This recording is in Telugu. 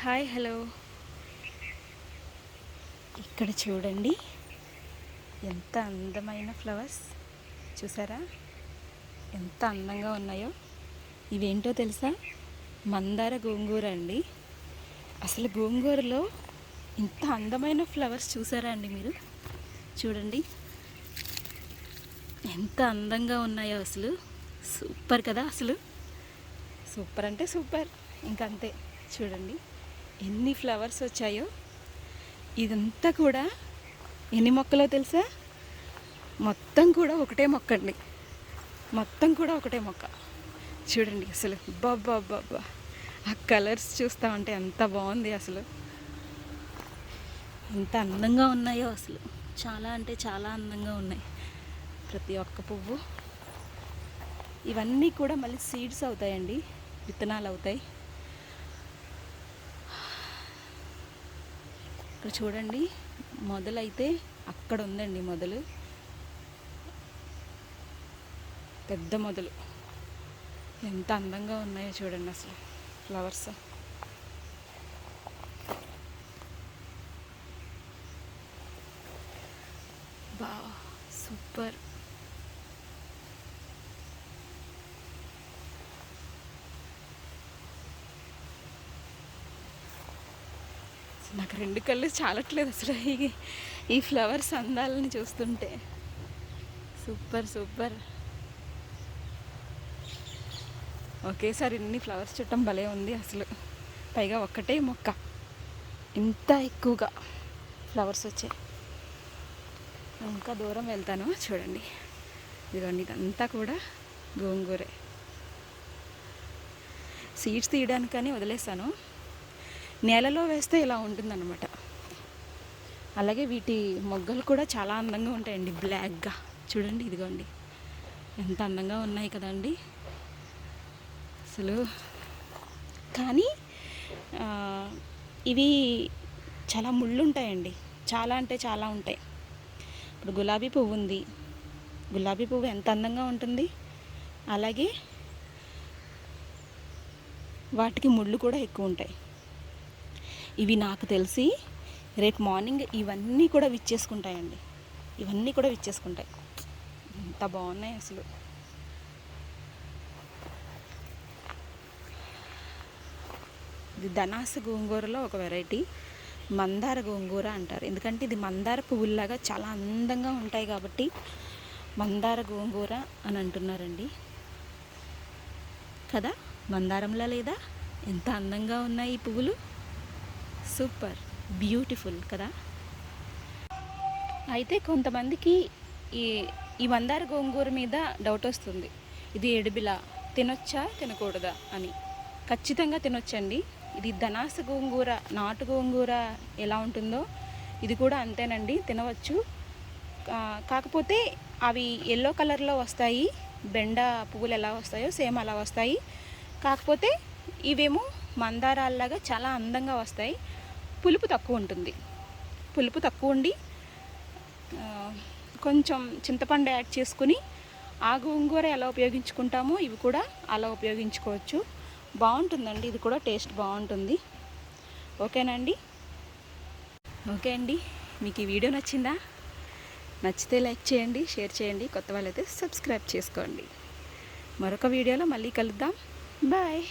Hi hello. ఇక్కడ చూడండి. ఎంత అందమైన ఫ్లవర్స్. చూసారా? ఎంత అందంగా ఉన్నాయో. ఇవేంటో తెలుసా? మందార గోంగూర అండి. అసలు గోంగూరలో ఇంత అందమైన ఫ్లవర్స్ చూసారా అండి మీరు? చూడండి. ఎంత అందంగా ఉన్నాయో అసలు. సూపర్ కదా అసలు. సూపర్ అంటే సూపర్. ఇంకంతే. చూడండి. ఎన్ని ఫ్లవర్స్ వచ్చాయో ఇదంతా కూడా ఎన్ని మొక్కలో తెలుసా? మొత్తం కూడా ఒకటే మొక్క అండి మొత్తం కూడా ఒకటే మొక్క. చూడండి అసలు. బాబా బాబా ఆ కలర్స్ చూస్తా ఉంటే ఎంత బాగుంది అసలు. ఎంత అందంగా ఉన్నాయో అసలు. చాలా అంటే చాలా అందంగా ఉన్నాయి. ప్రతి ఒక్క పువ్వు. ఇవన్నీ కూడా మళ్ళీ సీడ్స్ అవుతాయండి. విత్తనాలు అవుతాయి. ఇక్కడ చూడండి మొదలైతే అక్కడ ఉందండి మొదలు. పెద్ద మొదలు. ఎంత అందంగా ఉన్నాయో చూడండి అసలు ఫ్లవర్స్. బా సూపర్. నాకు రెండు కళ్ళు చాలట్లేదు అసలు ఈ ఈ ఫ్లవర్స్ అందాలని చూస్తుంటే. Super super. ఒకేసారి ఇన్ని ఫ్లవర్స్ చుట్టం భలే ఉంది అసలు. పైగా ఒక్కటే మొక్క. ఇంత ఎక్కువగా ఫ్లవర్స్ వచ్చాయి. ఇంకా దూరం వెళ్తాను చూడండి. ఇదిగోండి ఇదంతా కూడా గోంగూరే. సీడ్స్ తీయడానికని వదిలేసాను. నేలలో వేస్తే ఇలా ఉంటుందన్నమాట. అలాగే వీటి మొగ్గలు కూడా చాలా అందంగా ఉంటాయండి బ్లాక్గా. చూడండి ఇదిగోండి. ఎంత అందంగా ఉన్నాయి కదండి. అసలు కానీ ఇవి చాలా ముళ్ళు ఉంటాయండి చాలా అంటే చాలా ఉంటాయి. ఇప్పుడు గులాబీ పువ్వు ఉంది. గులాబీ పువ్వు ఎంత అందంగా ఉంటుంది. అలాగే వాటికి ముళ్ళు కూడా ఎక్కువ ఉంటాయి. ఇవి నాకు తెలిసి రేపు మార్నింగ్ ఇవన్నీ కూడా విచ్చేసుకుంటాయండి. ఇవన్నీ కూడా విచ్చేసుకుంటాయి. ఎంత బాగున్నాయి అసలు. ఇది ధనాస గోంగూరలో ఒక వెరైటీ. మందార గోంగూర అంటారు. ఎందుకంటే ఇది మందార పువ్వుల్లాగా చాలా అందంగా ఉంటాయి కాబట్టి మందార గోంగూర అని అంటున్నారండి. కదా? మందారంలా లేదా? ఎంత అందంగా ఉన్నాయి ఈ పువ్వులు? సూపర్ బ్యూటిఫుల్ కదా? అయితే కొంతమందికి ఈ ఈ మందార గోంగూర మీద డౌట్ వస్తుంది. ఇది ఎడిబిలా తినొచ్చా తినకూడదా అని. ఖచ్చితంగా తినొచ్చండి. ఇది ధనాస గోంగూర నాటు గోంగూర ఎలా ఉంటుందో ఇది కూడా అంతేనండి తినవచ్చు. కాకపోతే అవి ఎల్లో కలర్లో వస్తాయి బెండ పువ్వులు ఎలా వస్తాయో సేమ్ అలా వస్తాయి. కాకపోతే ఇవేమో మందారాల్లాగా చాలా అందంగా వస్తాయి. పులుపు తక్కువ ఉంటుంది. పులుపు తక్కువ ఉండి కొంచెం చింతపండు యాడ్ చేసుకుని ఆ గోంగూర ఎలా ఉపయోగించుకుంటామో ఇవి కూడా అలా ఉపయోగించుకోవచ్చు. బాగుంటుందండి ఇది కూడా టేస్ట్ బాగుంటుంది. ఓకేనండి? ఓకే అండి మీకు ఈ వీడియో నచ్చిందా? నచ్చితే లైక్ చేయండి షేర్ చేయండి కొత్త వాళ్ళైతే సబ్స్క్రైబ్ చేసుకోండి. మరొక వీడియోలో మళ్ళీ కలుద్దాం. బాయ్!